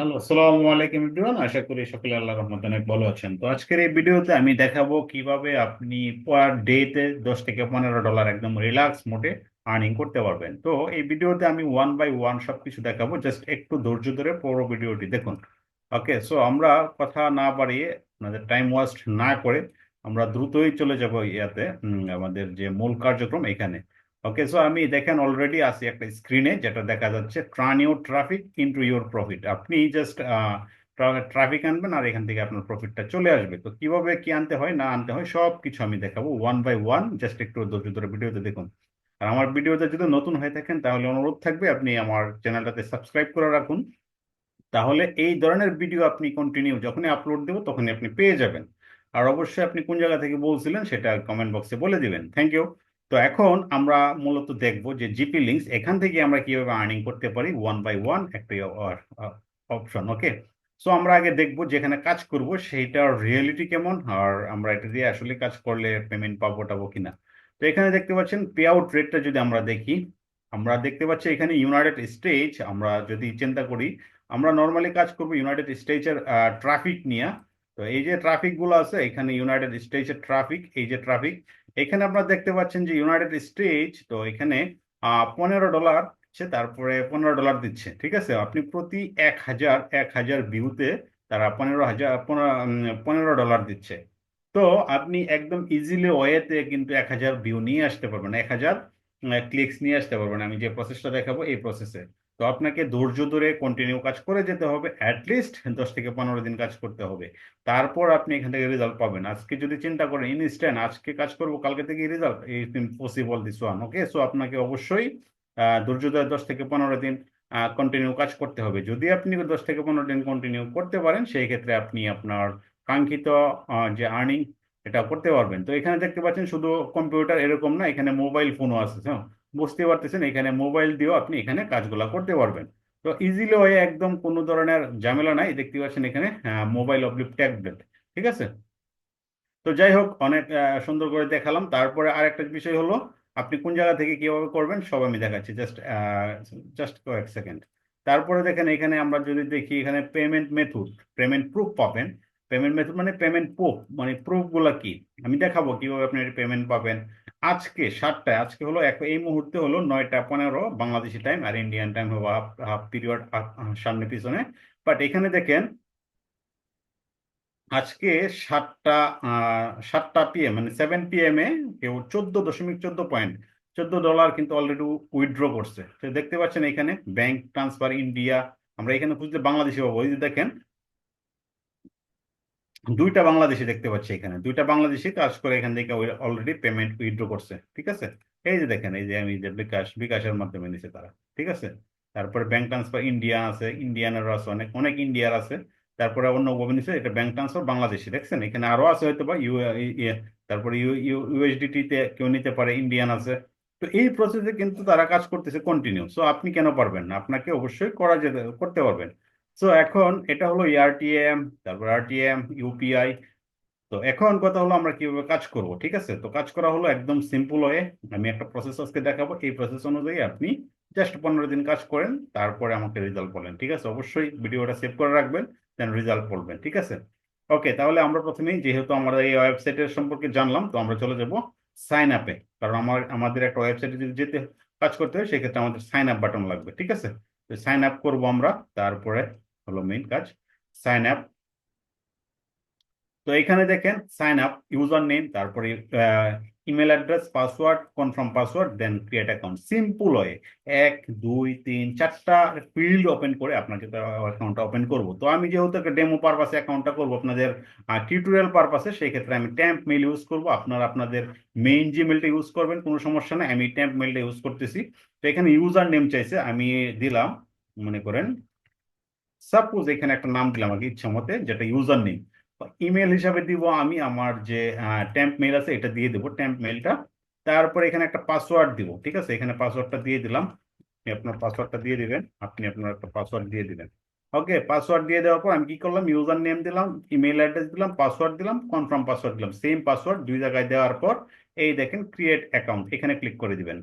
Hello, আসসালামু আলাইকুম everyone আশা করি সকলে আল্লাহর রহমতে অনেক ভালো আছেন। তো আজকের এই ভিডিওতে আমি দেখাবো কীভাবে আপনি পার ডেতে দশ থেকে পনেরো ডলার একদম রিল্যাক্স মোডে আর্নিং করতে পারবেন। তো এই ভিডিওতে আমি ওয়ান বাই ওয়ান সবকিছু দেখাবো। জাস্ট একটু ধৈর্য ধরে পুরো ভিডিওটি দেখুন। ওকে সো আমরা কথা না বাড়িয়ে আমাদের টাইম ওয়েস্ট না করে আমরা দ্রুতই চলে যাব ইয়াতে আমাদের যে মূল কার্যক্রম এখানে। ওকে সো আমি দেখেন অলরেডি আছি একটা স্ক্রিনে যেটা দেখা যাচ্ছে turn your traffic into your profit আপনি জাস্ট ট্রাফিক আনবেন আর এখান থেকে আপনার প্রফিটটা চলে আসবে। তো কীভাবে কি আনতে হয়, না আনতে হয় সব কিছু আমি দেখাবো ওয়ান বাই ওয়ান জাস্ট একটু ধৈর্য ধরে ভিডিওতে দেখুন। আর আমার ভিডিওতে যদি নতুন হয়ে থাকেন, তাহলে অনুরোধ থাকবে আপনি আমার চ্যানেলটাতে সাবস্ক্রাইব করে রাখুন। তাহলে এই ধরনের ভিডিও আপনি কন্টিনিউ যখনই আপলোড দেবো, তখনই আপনি পেয়ে যাবেন। আর অবশ্যই আপনি কোন জায়গা থেকে বলছিলেন, সেটা কমেন্ট বক্সে বলে দিবেন। থ্যাংক ইউ তো এখন আমরা মূলত দেখব যে জিপি লিঙ্কস এখান থেকে আমরা কীভাবে আর্নিং করতে পারি ওয়ান বাই ওয়ান একটা অপশন ওকে সো আমরা আগে দেখব যেখানে কাজ করব, সেইটার রিয়েলিটি কেমন, আর আমরা এটা দিয়ে আসলে কাজ করলে পেমেন্ট পাবো টাবো কিনা। তো এখানে দেখতে পাচ্ছেন পে আউট রেটটা যদি আমরা দেখি, আমরা দেখতে পাচ্ছি এখানে ইউনাইটেড স্টেটস আমরা যদি চিন্তা করি, আমরা নর্মালি কাজ করব ইউনাইটেড স্টেটসের ট্রাফিক নিয়ে। তো এই যে ট্রাফিকগুলো আছে, এখানে ইউনাইটেড স্টেটসের ট্রাফিক এই যে ট্রাফিক এখানে আপনারা দেখতে পাচ্ছেন যে ইউনাইটেড স্টেটস তো এখানে পনেরো ডলার দিচ্ছে, তারপরে পনেরো ডলার দিচ্ছে, ঠিক আছে? আপনি প্রতি এক হাজার এক হাজার ভিউতে তারা পনেরো হাজার, পনেরো ডলার দিচ্ছে। তো আপনি একদম ইজিলি ওয়েতে কিন্তু এক হাজার ভিউ নিয়ে আসতে পারবেন, এক হাজার ক্লিকস নিয়ে আসতে পারবেন। আমি যে প্রসেসটা দেখাবো, এই প্রসেসে তো আপনাকে ধৈর্য ধরে কন্টিনিউ কাজ করে যেতে হবে অ্যাটলিস্ট দশ থেকে পনেরো দিন কাজ করতে হবে। তারপর আপনি এখান থেকে রেজাল্ট পাবেন। আজকে যদি চিন্তা করেন ইনস্ট্যান্ট আজকে কাজ করব, কালকে থেকে রেজাল্ট এই possible this one okay so আপনাকে অবশ্যই ধৈর্য ধরে দশ থেকে পনেরো দিন কন্টিনিউ কাজ করতে হবে। যদি আপনি দশ থেকে পনেরো দিন কন্টিনিউ করতে পারেন, সেই ক্ষেত্রে আপনি আপনার কাঙ্ক্ষিত যে আর্নিং এটা করতে পারবেন। তো এখানে দেখতে পাচ্ছেন শুধু কম্পিউটার এরকম না, এখানে মোবাইল ফোনও আছে হ্যাঁ? বুঝতে পারতেছেন, এখানে মোবাইল দিয়েও আপনি এখানে কাজগুলো করতে পারবেন। তো ইজিলি হয়ে একদম কোনো ধরনের ঝামেলা নাই, দেখতে পাচ্ছেন এখানে মোবাইল অবলিপ ট্যাবলেট ঠিক আছে? তো যাই হোক, অনেক সুন্দর করে দেখালাম। তারপরে আরেকটা বিষয় হলো, আপনি কোন জায়গা থেকে কীভাবে করবেন, সব আমি দেখাচ্ছি জাস্ট জাস্ট কয়েক সেকেন্ড তারপরে দেখেন, এখানে আমরা যদি দেখি, এখানে পেমেন্ট মেথড পেমেন্ট প্রুফ পাবেন। পেমেন্ট মেথড মানে পেমেন্ট প্রুফ মানে প্রুফগুলা কি? আমি দেখাবো কীভাবে আপনি পেমেন্ট পাবেন। আজকে সাতটায়, আজকে হলো এক, এই মুহূর্তে হলো নয়টা পনেরো, বাংলাদেশি টাইম আর ইন্ডিয়ান টাইম হব হাফ পিরিয়ড সামনে পিছনে। বাট এখানে দেখেন, আজকে সাতটা সাতটা পিএম মানে সেভেন পিএম এ কেউ চোদ্দ দশমিক চোদ্দ পয়েন্ট চোদ্দ ডলার কিন্তু অলরেডি উইথড্র করছে। দেখতে পাচ্ছেন এখানে ব্যাংক ট্রান্সফার ইন্ডিয়া আমরা এখানে খুঁজলে বাংলাদেশি পাবো। এই যে দেখেন দুইটা বাংলাদেশি দেখতে পাচ্ছি এখানে। দুইটা বাংলাদেশি কাজ করে এখান থেকে অলরেডি পেমেন্ট উইথড্র করছে ঠিক আছে? এই যে দেখেন এই যে আমি যে বিকাশ বিকাশের মাধ্যমে নিছে তারা ঠিক আছে? তারপরে ব্যাংক ট্রান্সফার ইন্ডিয়া আছে ইন্ডিয়ানের আছে অনেক অনেক ইন্ডিয়ার আছে। তারপরে অন্য ভাবে নিছে এটা ব্যাংক ট্রান্সফার বাংলাদেশি দেখছেন? এখানে আরও আছে হয়তো বা ইউ ইয়ে, তারপরে ইউ ইউএসডিটি তে কেউ নিতে পারে ইন্ডিয়ান আছে। তো এই প্রসেসে কিন্তু তারা কাজ করতেছে কন্টিনিউ সো আপনি কেন পারবেন না? আপনাকে অবশ্যই করা যেতে করতে পারবেন। সো এখন এটা হলো এআরটিএম তারপর আরটিএম ইউপিআই তো এখন কথা হলো আমরা কীভাবে কাজ করব, ঠিক আছে? তো কাজ করা হলো একদম সিম্পল হয়ে আমি একটা প্রসেস আজকে দেখাবো। এই প্রসেস অনুযায়ী আপনি জাস্ট পনেরো দিন কাজ করেন, তারপরে আমাকে রেজাল্ট বলেন, ঠিক আছে? অবশ্যই ভিডিওটা সেভ করে রাখবেন দেন রেজাল্ট বলবেন, ঠিক আছে? ওকে তাহলে আমরা প্রথমেই, যেহেতু আমরা এই ওয়েবসাইটের সম্পর্কে জানলাম, তো আমরা চলে যাব সাইন আপে কারণ আমার, আমাদের একটা ওয়েবসাইটে যদি যেতে, কাজ করতে হয়, সেক্ষেত্রে আমাদের সাইন আপ বাটন লাগবে, ঠিক আছে? তো সাইন আপ করব আমরা, তারপরে হলো মেইন কাজ সাইন আপ তো এখানে দেখেন সাইন আপ ইউজার নেম তারপরে email address password confirm password then create account simple হয়ে এক, দুই, তিন, চারটা ফিল্ড ওপেন করে আপনাকে অ্যাকাউন্টটা ওপেন করব। তো আমি যেহেতু একটা ডেমো পারপাসে অ্যাকাউন্টটা করব, আপনাদের টিউটোরিয়াল পারপাসে সেই ক্ষেত্রে আমি ট্যাম্প মেল ইউজ করব। আপনারা আপনাদের মেইন জিমেলটা ইউজ করবেন, কোনো সমস্যা নাই। আমি ট্যাম্প মেলটা ইউজ করতেছি। তো এখানে ইউজার নেম চাইছে, আমি দিলাম, মনে করেন সাপোজ এখানে একটা নাম দিলাম আগে ইচ্ছা মতে, যেটা ইউজার নেম ইমেল হিসাবে দিব আমি আমার যে ট্যাম্প মেল আছে, এটা দিয়ে দেবো ট্যাম্প মেলটা তারপরে এখানে একটা পাসওয়ার্ড দিব, ঠিক আছে? এখানে পাসওয়ার্ডটা দিয়ে দিলাম। আপনি আপনার পাসওয়ার্ডটা দিয়ে দিবেন, আপনি আপনার একটা পাসওয়ার্ড দিয়ে দিবেন। ওকে পাসওয়ার্ড দিয়ে দেওয়ার পর আমি কি করলাম? ইউজার নেম দিলাম ইমেল অ্যাড্রেস দিলাম পাসওয়ার্ড দিলাম কনফার্ম পাসওয়ার্ড দিলাম। সেম পাসওয়ার্ড দুই জায়গায় দেওয়ার পর, এই দেখেন ক্রিয়েট অ্যাকাউন্ট এখানে ক্লিক করে দিবেন।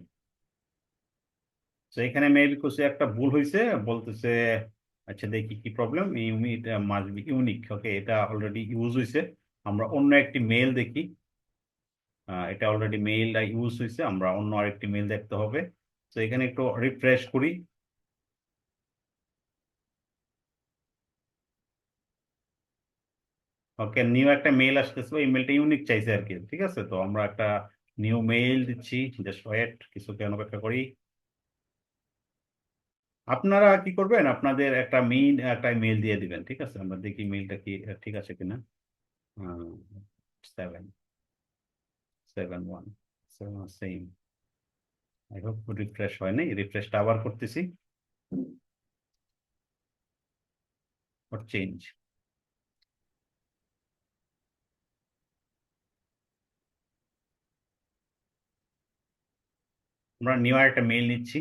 তো এখানে মেবি কিছু একটা ভুল হয়েছে বলতেছে আচ্ছা দেখি কি problem unit must be unique okay এটা অলরেডি ইউজ হয়েছে আমরা অন্য একটি মেল দেখি। এটা অলরেডি মেইলটা ইউজ হয়েছে আমরা অন্য আরেকটি মেল দেখতে হবে। তো এখানে একটু রিফ্রেশ করি। ওকে নিউ একটা মেইল আসতেছে এই মেলটা ইউনিক চাইছে আর কি, ঠিক আছে? তো আমরা একটা নিউ মেইল দিচ্ছি জাস্ট ওয়েট কিছুক্ষণ অপেক্ষা করি। আপনারা কি করবেন? আপনাদের একটা মেইল একটা মেইল দিয়ে দিবেন, ঠিক আছে? আমরা দেখি মেইলটা কি, ঠিক আছে কিনা? Seven seven one same I hope refresh হয় নাই? রিফ্রেশটা আবার করতেছি। চেঞ্জ আমরা নিউ একটা মেইল নিচ্ছি।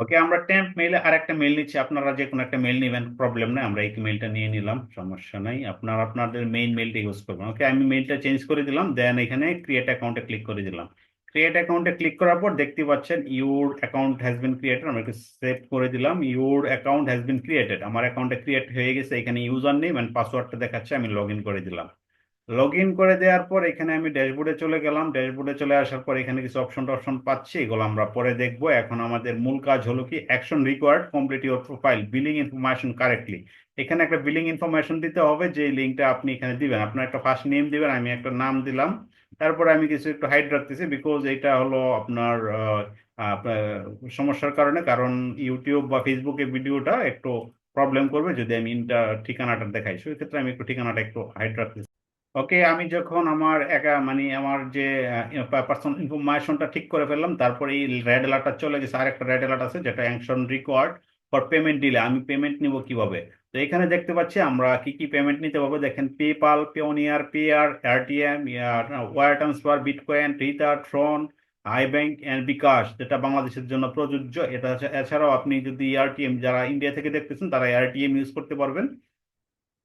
ওকে আমরা টেম্প মেইলে আর একটা মেইল নিচ্ছি। আপনারা যে কোনো একটা মেইল নেবেন প্রবলেম নেই। আমরা এই মেইলটা নিয়ে নিলাম, সমস্যা নাই। আপনারা আপনাদের মেইন মেইলটা ইউজ করবেন। ওকে আমি মেইলটা চেঞ্জ করে দিলাম দেন এখানে ক্রিয়েট অ্যাকাউন্টে ক্লিক করে দিলাম। ক্রিয়েট অ্যাকাউন্টে ক্লিক করার পর দেখতে পাচ্ছেন your account has been created আমরা একটু সেভ করে দিলাম your account has been created আমার অ্যাকাউন্টে ক্রিয়েট হয়ে গেছে, এখানে ইউজার নেম অ্যান্ড পাসওয়ার্ডটা দেখাচ্ছে, আমি লগ ইন করে দিলাম। লগ ইন করে দেওয়ার পর এখানে আমি ড্যাশবোর্ডে চলে গেলাম। ড্যাশবোর্ডে চলে আসার পর এখানে কিছু অপশন টপশন পাচ্ছি, এগুলো আমরা পরে দেখব। এখন আমাদের মূল কাজ হলো কি? Action required complete your profile billing information correctly এখানে একটা বিলিং ইনফরমেশন দিতে হবে যে লিঙ্কটা আপনি এখানে দিবেন। আপনার একটা ফার্স্ট নেম দিবেন, আমি একটা নাম দিলাম। তারপরে আমি কিছু একটু হাইড রাখতেছি বিকজ এটা হলো আপনার সমস্যার কারণে, কারণ ইউটিউব বা ফেসবুকে ভিডিওটা একটু প্রবলেম করবে। যদি আমি ঠিকানাটা দেখাই, সেক্ষেত্রে আমি একটু ঠিকানাটা একটু হাইড রাখতেছি। ওকে, আমি যখন আমার একা মানে আমার যে পার্সোনাল ইনফরমেশনটা ঠিক করে ফেললাম, তারপরে এই রেড অ্যালার্টটা চলে গেছে আর একটা রেড অ্যালার্ট আছে, যেটা অ্যাকশন রিকোয়ার্ড ফর পেমেন্ট দিলে আমি পেমেন্ট নিব কীভাবে? তো এখানে দেখতে পাচ্ছি আমরা কি কি পেমেন্ট নিতে পারব, দেখেন PayPal Payoneer Payeer AirTM wire transfer bitcoin রিতার Tron I bank and bKash যেটা বাংলাদেশের জন্য প্রযোজ্য। এটা এছাড়াও আপনি যদি এআরটিএম যারা ইন্ডিয়া থেকে দেখতেছেন, তারা এআরটিএম ইউজ করতে পারবেন।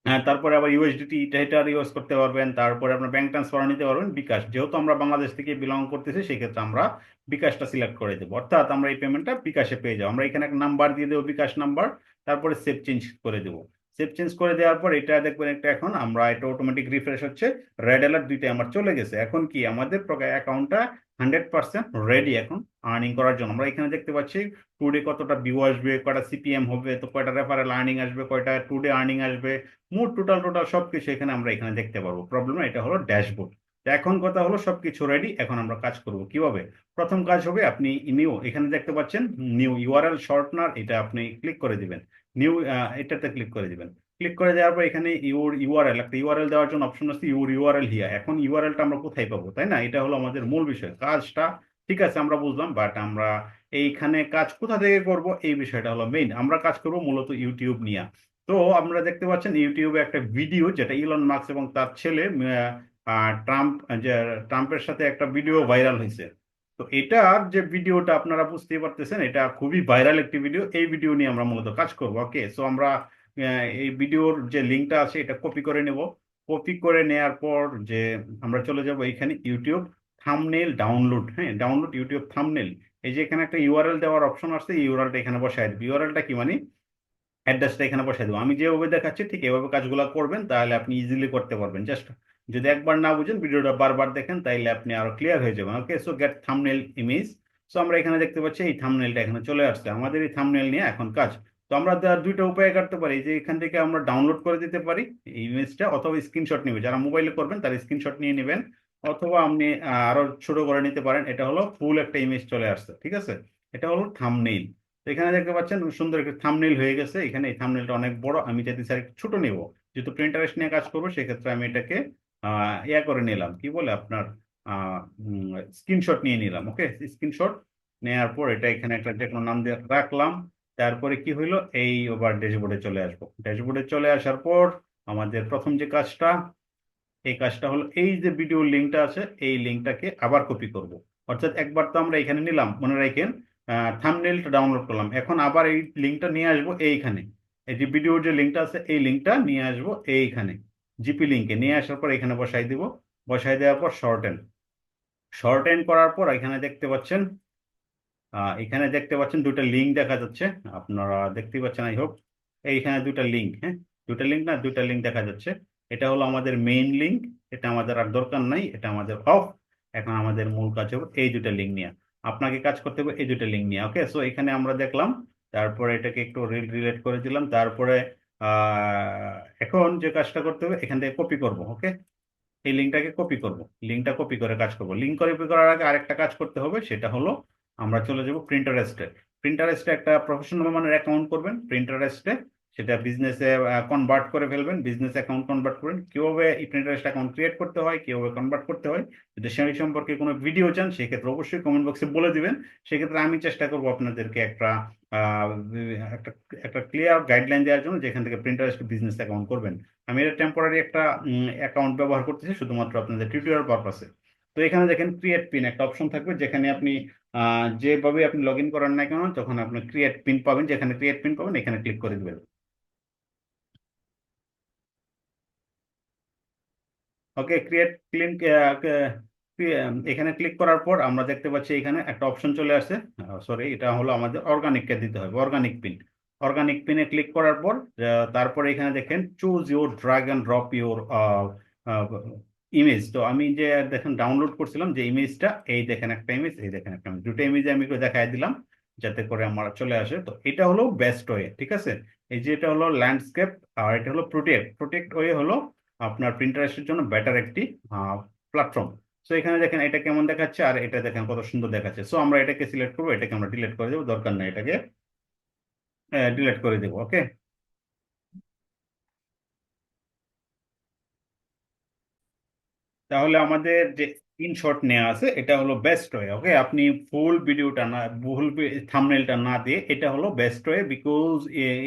হ্যাঁ তারপরে আবার ইউএসডিটি এটার ইউজ করতে পারবেন, তারপরে আপনার ব্যাংক ট্রান্সফার নিতে পারবেন, বিকাশ। যেহেতু আমরা বাংলাদেশ থেকে বিলং করতেছি, সেক্ষেত্রে আমরা বিকাশটা সিলেক্ট করে দেবো। অর্থাৎ আমরা এই পেমেন্টটা বিকাশে পেয়ে যাব। আমরা এখানে একটা নাম্বার দিয়ে দেবো, বিকাশ নাম্বার তারপরে সেভ চেঞ্জ করে দেবো। সেভ চেঞ্জ করে দেওয়ার পর এটা দেখবেন একটা এখন আমরা এটা অটোমেটিক রিফ্রেশ হচ্ছে রেড অ্যালার্ট দুইটা আমার চলে গেছে। এখন কি আমাদের অ্যাকাউন্টটা হান্ড্রেড পার্সেন্ট রেডি এখন আর্নিং করার জন্য। আমরা এখানে দেখতে পাচ্ছি টুডে কতটা ভিউ আসবে, কয়টা সিপিএম হবে, তো কয়টা রেফারেল আর্নিং আসবে, কয়টা টুডে আর্নিং আসবে, মোট টোটাল টোটাল সবকিছু এখানে আমরা এখানে দেখতে পারব। প্রবলেম এটা হলো ড্যাশবোর্ড এখন কথা হলো সবকিছু রেডি এখন আমরা কাজ করব কীভাবে? প্রথম কাজ হবে আপনি নিউ এখানে দেখতে পাচ্ছেন নিউ ইউআরএল শর্টনার এটা আপনি ক্লিক করে দিবেন। নিউ এটাতে ক্লিক করে দিবেন। ক্লিক করে দেওয়ার পর এখানে ইউর ইউআরএল একটা ইউআরএল দেওয়ার জন্য অপশন আছে ইউর ইউআরএল হিয়া এখন ইউআরএলটা আমরা কোথায় পাবো, তাই না? এটা হলো আমাদের মূল বিষয়, কাজটা। ঠিক আছে, আমরা বুঝলাম বাট আমরা এইখানে কাজ কোথা থেকে করব? এই বিষয়টা হলো মেইন আমরা কাজ করব মূলত ইউটিউব নিয়ে। তো আমরা দেখতে পাচ্ছেন ইউটিউবে একটা ভিডিও যেটা ইলন মার্কস এবং তার ছেলে ট্রাম্প যে ট্রাম্পের সাথে একটা ভিডিও ভাইরাল হয়েছে। তো এটার যে ভিডিওটা আপনারা বুঝতেই পারতেছেন, এটা খুবই ভাইরাল একটি ভিডিও এই ভিডিও নিয়ে আমরা মূলত কাজ করব ওকে সো আমরা এই ভিডিওর যে লিঙ্কটা আছে, এটা কপি করে নেব। কপি করে নেয়ার পর যে আমরা চলে যাব এখানে ইউটিউব থামনেল ডাউনলোড হ্যাঁ ডাউনলোড ইউটিউব থামনেল এই যে এখানে একটা ইউআরএল দেওয়ার অপশন আসছে ইউআরএলটা এখানে বসায় দেবো। ইউআরএলটা কি মানে? অ্যাড্রেসটা এখানে বসাই দেবো। আমি যেভাবে দেখাচ্ছি, ঠিক এভাবে কাজগুলো করবেন, তাহলে আপনি ইজিলি করতে পারবেন। জাস্ট যদি একবার না বুঝেন, ভিডিওটা বারবার দেখেন, তাইলে আপনি আরও ক্লিয়ার হয়ে যাবেন। Okay so get thumbnail image so আমরা এখানে দেখতে পাচ্ছি, এই থামনেলটা এখানে চলে আসছে। আমাদের এই থামনেল নিয়ে এখন কাজ। তো আমরা দুইটা উপায় কাটতে পারি। যে এখান থেকে আমরা ডাউনলোড করে দিতে পারি ইমেজটা অথবা স্ক্রিনশট নেবে। যারা মোবাইলে করবেন তারা স্ক্রিনশট নিয়ে নেবেন। অথবা আপনি আরও ছোট করে নিতে পারেন। এটা হলো ফুল একটা ইমেজ চলে আসছে, ঠিক আছে? এটা হলো থামনেইল এখানে দেখতে পাচ্ছেন সুন্দর একটা থামনেইল হয়ে গেছে। এখানে এই থামনেইলটা অনেক বড়। আমি যদি স্যার ছোট নেব। যেহেতু প্রিন্টারেস্ট নিয়ে কাজ করব, সেক্ষেত্রে আমি এটাকে ইয়া করে নিলাম। কি বলে আপনার স্ক্রিনশট নিয়ে নিলাম ওকে স্ক্রিনশট নেওয়ার পর এটা এখানে একটা যে কোনো নাম দিয়ে রাখলাম। তারপরে কি হইল? এই ওভার ড্যাশবোর্ডে চলে আসব। ড্যাশবোর্ডে চলে আসার পর আমাদের প্রথম যে কাজটা, এই কাজটা হলো এই যে ভিডিও লিঙ্কটা আছে, এই লিঙ্কটাকে আবার কপি করব। অর্থাৎ একবার তো আমরা এখানে নিলাম, মনে রাখেন থাম্বনেলটা ডাউনলোড করলাম। এখন আবার এই লিঙ্কটা নিয়ে আসব এইখানে। এই যে ভিডিওর যে লিঙ্কটা আছে, এই লিঙ্কটা নিয়ে আসব এইখানে। জিপি লিঙ্কে নিয়ে আসার পর এখানে বসাই দিব। বসাই দেওয়ার পর শর্ট এন্ড শর্ট এন্ড করার পর এখানে দেখতে পাচ্ছেন এখানে দেখতে পাচ্ছেন দুটো লিঙ্ক দেখা যাচ্ছে। আপনারা দেখতে পাচ্ছেন আই হোপ এইখানে দুটো লিঙ্ক হ্যাঁ? দুটো লিঙ্ক না দুটো লিঙ্ক দেখা যাচ্ছে। এটা হলো আমাদের মেইন লিঙ্ক এটা আমাদের আর দরকার নাই, এটা আমাদের অফ এখন আমাদের মূল কাজ হবে এই দুটো লিঙ্ক নিয়ে। আপনাকে কাজ করতে হবে এই দুটো লিঙ্ক নিয়ে ওকে সো এখানে আমরা দেখলাম, তারপরে এটাকে একটু রিল রিলেট করে দিলাম, তারপরে এখন যে কাজটা করতে হবে, এখান থেকে কপি করব ওকে এই লিঙ্কটাকে কপি করব লিঙ্কটা কপি করে কাজ করব। লিঙ্ক কপি করার আগে আরেকটা কাজ করতে হবে, সেটা হলো আমরা চলে যাব প্রিন্টারেস্টে প্রিন্টারেস্টে একটা প্রফেশনাল মানের অ্যাকাউন্ট করবেন। প্রিন্টারেস্টে সেটা বিজনেসে কনভার্ট করে ফেলবেন। বিজনেস অ্যাকাউন্ট কনভার্ট করবেন। কীভাবে এই প্রিন্টারেস্ট অ্যাকাউন্ট ক্রিয়েট করতে হয়, কীভাবে কনভার্ট করতে হয়, যদি সেই সম্পর্কে কোনো ভিডিও চান, সেক্ষেত্রে অবশ্যই কমেন্ট বক্সে বলে দিবেন। সেক্ষেত্রে আমি চেষ্টা করব আপনাদেরকে একটা একটা একটা ক্লিয়ার গাইডলাইন দেওয়ার জন্য যেখান থেকে প্রিন্টারেস্ট বিজনেস অ্যাকাউন্ট করবেন। আমি এটা টেম্পোরারি একটা অ্যাকাউন্ট ব্যবহার করতেছি, শুধুমাত্র আপনাদের টিউটোরিয়াল পারপাসে তো এখানে দেখেন ক্রিয়েট পিন একটা অপশন থাকবে, যেখানে আপনি যেভাবে আপনি লগ ইন করেন না কেন তখন আপনি ক্রিয়েট পিন পাবেন, যেখানে ক্রিয়েট পিন পাবেন, এখানে ক্লিক করে দিবেন। ওকে ক্রিয়েট ক্লিন এখানে ক্লিক করার পর আমরা দেখতে পাচ্ছি এখানে একটা অপশন চলে আসছে। সরি এটা হলো আমাদের অর্গানিককে দিতে হবে অর্গানিক পিন অর্গানিক পিনে ক্লিক করার পর তারপরে এখানে দেখেন choose your drag and drop your image তো আমি যে দেখেন ডাউনলোড করছিলাম যে ইমেজটা এই দেখেন একটা ইমেজ এই দেখেন একটা ইমেজ দুটো ইমেজ আমি দেখাই দিলাম, যাতে করে আমার চলে আসে। তো এটা হলো বেস্ট ওয়ে ঠিক আছে? এই যে এটা হলো ল্যান্ডস্কেপ আর এটা হলো প্রোটেক্ট প্রোটেক্ট ওয়ে হলো আপনার প্রিন্টারেস্টের জন্য বেটার একটি প্ল্যাটফর্ম সো এখানে দেখেন এটা কেমন দেখাচ্ছে, আর এটা দেখেন কত সুন্দর দেখাচ্ছে। সো আমরা এটাকে সিলেক্ট করব, এটাকে আমরা ডিলিট করে দেবো, দরকার নেই এটাকে ডিলিট করে দেবো ওকে তাহলে আমাদের যে স্ক্রিনশট নেওয়া আছে, এটা হলো বেস্ট ওয়ে ওকে আপনি ফুল ভিডিওটা না ফুল থাম্বনেলটা না দিয়ে এটা হলো বেস্ট ওয়ে বিকজ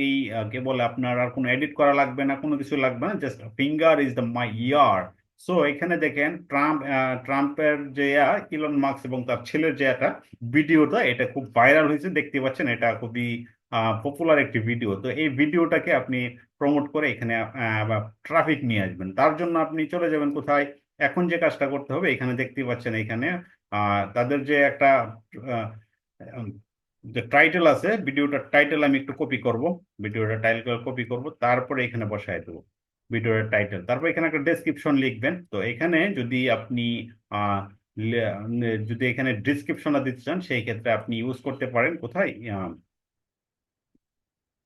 এই কে বলে আপনার আর কোনো এডিট করা লাগবে না, কোনো কিছু লাগবে না just finger is the my year so এখানে দেখেন ট্রাম্প ট্রাম্পের যে ইলন মার্কস এবং তার ছেলের যে একটা ভিডিওটা এটা খুব ভাইরাল হয়েছে, দেখতে পাচ্ছেন, এটা খুবই পপুলার একটি ভিডিও তো এই ভিডিওটাকে আপনি প্রমোট করে এখানে ট্রাফিক নিয়ে আসবেন। তার জন্য আপনি চলে যাবেন কোথায়? এখন যে কাজটা করতে হবে, এখানে দেখতে পাচ্ছেন এখানে তাদের যে একটা যে টাইটেল আছে ভিডিওটার টাইটেল আমি একটু কপি করব, ভিডিওটা টাইটেল কপি করব, তারপরে এখানে বসায় দেবো ভিডিওর টাইটেল তারপর এখানে একটা ডেসক্রিপশন লিখবেন। তো এখানে যদি আপনি যদি এখানে ডিসক্রিপশনটা দিতে চান, সেই ক্ষেত্রে আপনি ইউজ করতে পারেন কোথায়?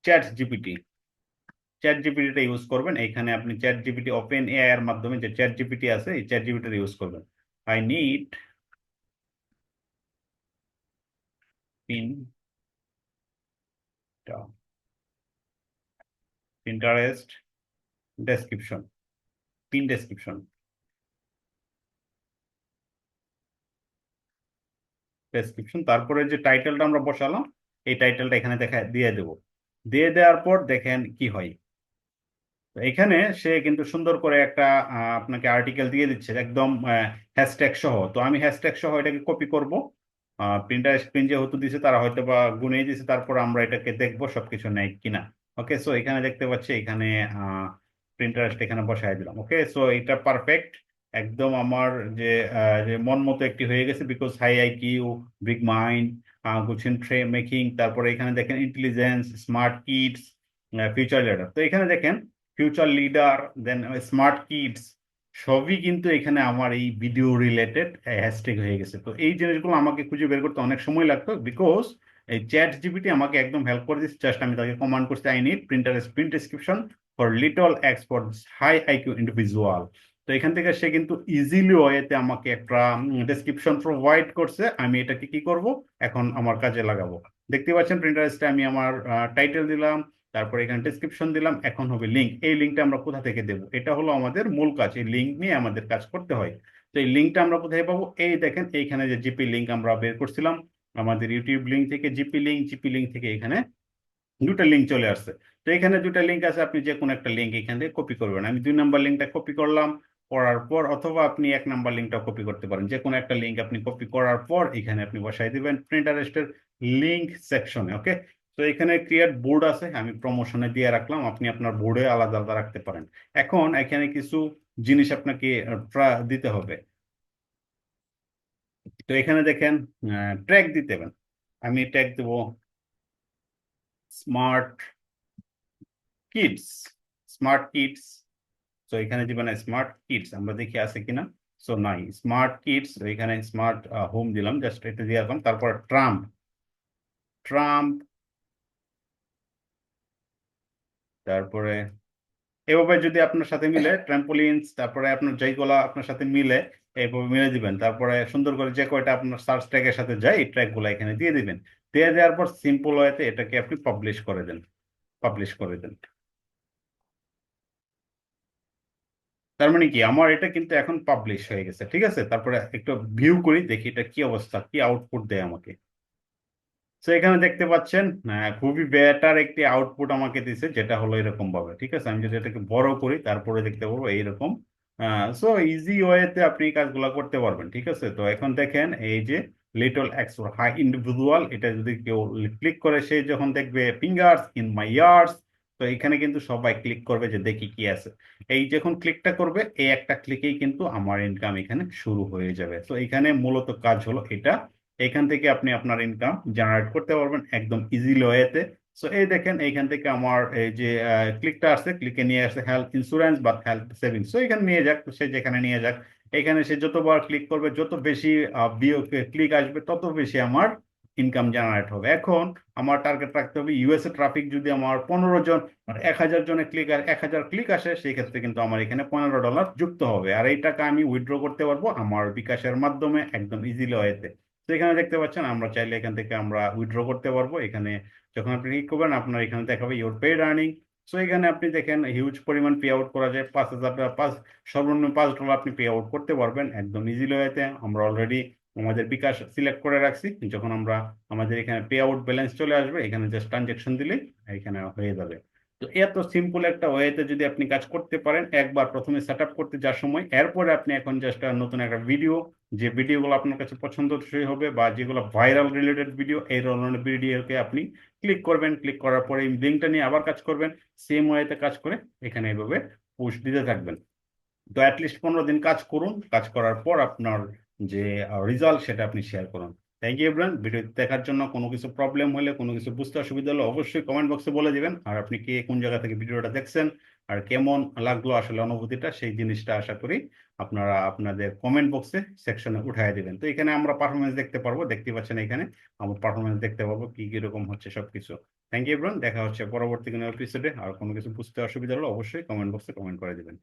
চ্যাট জিপিটি চ্যাট জিপিটিটা ইউজ করবেন। এখানে আপনি চ্যাট জিপিটি ওপেন এআই এর মাধ্যমে যে চ্যাট জিপিটি আছে, এই চ্যাট জিপিটি ইউজ করবেন I need pin Pinterest description pin description description তারপরে যে টাইটেলটা আমরা বসালাম, এই টাইটেলটা এখানে দেখা, দিয়ে দেব। দিয়ে দেওয়ার পর দেখেন কি হয়। তো এখানে সে কিন্তু সুন্দর করে একটা আপনাকে আর্টিকেল দিয়ে দিচ্ছে, একদম হ্যাশট্যাগ সহ। তো আমি হ্যাশট্যাগ সহ এটাকে কপি করব। প্রিন্টার স্ক্রিন যেহেতু দিছে, তারা হয়তো বা গুনে দিছে, তারপর আমরা এটাকে দেখব সবকিছু নেই কিনা। ওকে সো এখানে দেখতে পাচ্ছি, এখানে প্রিন্টারেস্ট এখানে বসায় দিলাম। ওকে সো এটা পারফেক্ট একদম আমার যে মন মতো একটি হয়ে গেছে because high IQ big mind গুছিন ট্রে মেকিং তারপরে এখানে দেখেন intelligence smart kids future leader তো এখানে দেখেন future leader then smart kids সবই কিন্তু এখানে আমার এই ভিডিও রিলেটেড হ্যাশট্যাগ হয়ে গেছে। তো এই জিনিসগুলো আমাকে খুঁজে বের করতে অনেক সময় লাগতো বিকজ এই চ্যাট জিবিটি আমাকে একদম হেল্প করে দিচ্ছে জাস্ট আমি তাকে কমান্ড করছি I need printer print description for little export high IQ individual তো এখান থেকে সে কিন্তু ইজিলি ওয়েতে আমাকে একটা ডেসক্রিপশন প্রোভাইড করছে। আমি এটাকে কি করব? এখন আমার কাজে লাগাবো। দেখতে পাচ্ছেন প্রিন্টারেস্টে আমি আমার টাইটেল দিলাম। তারপরে এখানে ডেসক্রিপশন দিলাম, এখন হবে লিঙ্ক এই লিঙ্কটা আমরা কোথা থেকে দেবো? এটা হলো আমাদের মূল কাজ, এই লিঙ্ক নিয়ে আমাদের কাজ করতে হয়। তো এই লিঙ্কটা আমরা কোথায় পাবো? এই দেখেন, এইখানে যে জিপি লিঙ্ক আমরা বের করছিলাম, আমাদের ইউটিউব লিঙ্ক থেকে জিপি লিঙ্ক জিপি লিঙ্ক থেকে এখানে দুটা লিঙ্ক চলে আসছে। তো এখানে দুটা লিঙ্ক আছে, আপনি যে কোনো একটা লিঙ্ক এখান থেকে কপি করবেন। আমি দুই নাম্বার লিঙ্কটা কপি করলাম, করার পর অথবা আপনি এক নাম্বার লিঙ্কটা কপি করতে পারেন। যে কোনো একটা লিঙ্ক আপনি কপি করার পর এখানে আপনি বসাই দিবেন প্রিন্টারেস্টের লিঙ্ক সেকশনে ওকে তো এখানে ক্রিয়েট বোর্ড আছে, আমি প্রমোশনে দিয়ে রাখলাম, আপনি আপনার বোর্ডে আলাদা আলাদা রাখতে পারেন। এখন এখানে কিছু জিনিস আপনাকে দিতে হবে। তো এখানে দেখেন ট্র্যাক দিতে হবে। আমি ট্যাগ দেব স্মার্ট কিডস স্মার্ট কিডস তো এখানে দিবেন স্মার্ট কিডস আমরা দেখি আছে কিনা? সো নাই স্মার্ট কিডস এখানে স্মার্ট হোম দিলাম জাস্ট এটা দিয়ে রাখলাম। তারপর ট্রাম্প ট্রাম্প তারপরে এভাবে যদি আপনার সাথে মিলে ট্রাম্পোলিনস তারপরে আপনার যেইগুলা আপনার সাথে মিলে, এইভাবে মিলে দিবেন। তারপরে সুন্দর করে যে কয়টা আপনার সার্চ ট্র্যাকের সাথে যায় ট্র্যাকগুলো এখানে দিয়ে দিবেন। দিয়ে দেওয়ার পর সিম্পল ওয়েতে এটাকে আপনি পাবলিশ করে দেন। পাবলিশ করে দেন। তার মানে কি? আমার এটা কিন্তু এখন পাবলিশ হয়ে গেছে, ঠিক আছে? তারপরে একটু ভিউ করি, দেখি এটা কি অবস্থা, কি আউটপুট দেয় আমাকে। তো এখানে দেখতে পাচ্ছেন আহ, খুবই বেটার একটি আউটপুট আমাকে দিছে যেটা হলো এরকম ভাবে ঠিক আছে? আমি যদি এটাকে বড় করি তারপরে দেখতে পাবো এইরকম সো ইজি ওয়েতে আপনি কাজগুলো করতে পারবেন ঠিক আছে? তো এখন দেখেন এই যে লিটল এক্স হাই ইন্ডিভিজুয়াল এটা যদি কেউ ক্লিক করে সে যখন দেখবে ফিঙ্গার্স ইন মাই ইয়ার্স তো এখানে কিন্তু সবাই ক্লিক করবে যে দেখি কি আছে। এই যখন ক্লিকটা করবে এই একটা ক্লিকেই কিন্তু আমার ইনকাম এখানে শুরু হয়ে যাবে। তো এখানে মূলত কাজ হলো এটা এখান থেকে আপনি আপনার ইনকাম জেনারেট করতে পারবেন একদম ইজিলি ওয়েতে সো এই দেখেন এইখান থেকে আমার এই যে ক্লিকটা আসছে ক্লিকে নিয়ে আসছে হেলথ ইন্স্যুরেন্স বা হেলথ সেভিংস সো এখানে নিয়ে যাক, সে যেখানে নিয়ে যাক, এখানে সে যতবার ক্লিক করবে, যত বেশি ক্লিক আসবে, তত বেশি আমার ইনকাম জেনারেট হবে। এখন আমার টার্গেট রাখতে হবে ইউএসএ ট্রাফিক যদি আমার পনেরো জন মানে এক হাজার জনের ক্লিক আর এক হাজার ক্লিক আসে, সেই ক্ষেত্রে কিন্তু আমার এখানে পনেরো ডলার যুক্ত হবে। আর এই টাকা আমি উইথড্র করতে পারব আমার বিকাশের মাধ্যমে একদম ইজিলি ওয়েতে এখানে দেখতে পাচ্ছেন, আমরা চাইলে এখান থেকে আমরা উইথড্র করতে পারব। এখানে যখন আপনি ক্লিক করবেন, আপনার এখানে দেখাবে ইউর পেড আর্নিং সো এখানে আপনি দেখেন হিউজ পরিমাণ পে আউট করা যায়। পাঁচ হাজার পাঁচ, সর্বনিম্ন পাঁচ ডলার আপনি পে আউট করতে পারবেন একদম ইজিলি ওয়েতে আমরা অলরেডি আমাদের বিকাশ সিলেক্ট করে রাখছি। যখন আমরা আমাদের এখানে পে আউট ব্যালেন্স চলে আসবে, এখানে জাস্ট ট্রানজেকশন দিলে এখানে হয়ে যাবে। তো এত সিম্পল একটা ওয়েতে যদি আপনি কাজ করতে পারেন, একবার প্রথমে সেট আপ করতে যাওয়ার সময়, এরপরে আপনি এখন জাস্ট নতুন একটা ভিডিও যে ভিডিওগুলো আপনার কাছে পছন্দ পছন্দসই হবে বা যেগুলো ভাইরাল রিলেটেড ভিডিও এই ধরনের ভিডিওকে আপনি ক্লিক করবেন। ক্লিক করার পরে এই লিঙ্কটা নিয়ে আবার কাজ করবেন। সেম ওয়েতে কাজ করে এখানে এইভাবে পোস্ট দিতে থাকবেন। তো অ্যাটলিস্ট পনেরো দিন কাজ করুন। কাজ করার পর আপনার যে রেজাল্ট সেটা আপনি শেয়ার করুন। থ্যাংক ইউ এভরিওয়ান ভিডিও দেখার জন্য কোনো কিছু প্রবলেম হলে, কোনো কিছু বুঝতে অসুবিধা হলে অবশ্যই কমেন্ট বক্সে বলে দিবেন। আর আপনি কে, কোন জায়গা থেকে ভিডিওটা দেখছেন, আর কেমন লাগল আসলে অনুভূতিটা, সেই জিনিসটা আশা করি আপনারা আপনাদের কমেন্ট বক্সে সেকশনে উঠাই দিবেন। তো এখানে আমরা পারফরমেন্স দেখতে পারব। দেখতে পাচ্ছেন এখানে আমরা পারফরমেন্স দেখতে পাবো, কি কীরকম হচ্ছে সবকিছু। থ্যাংক ইউ এভরিওয়ান দেখা হচ্ছে পরবর্তী কোনো এপিসোডে আর কোনো কিছু বুঝতে অসুবিধা হলে অবশ্যই কমেন্ট বক্সে কমেন্ট করে দিবেন।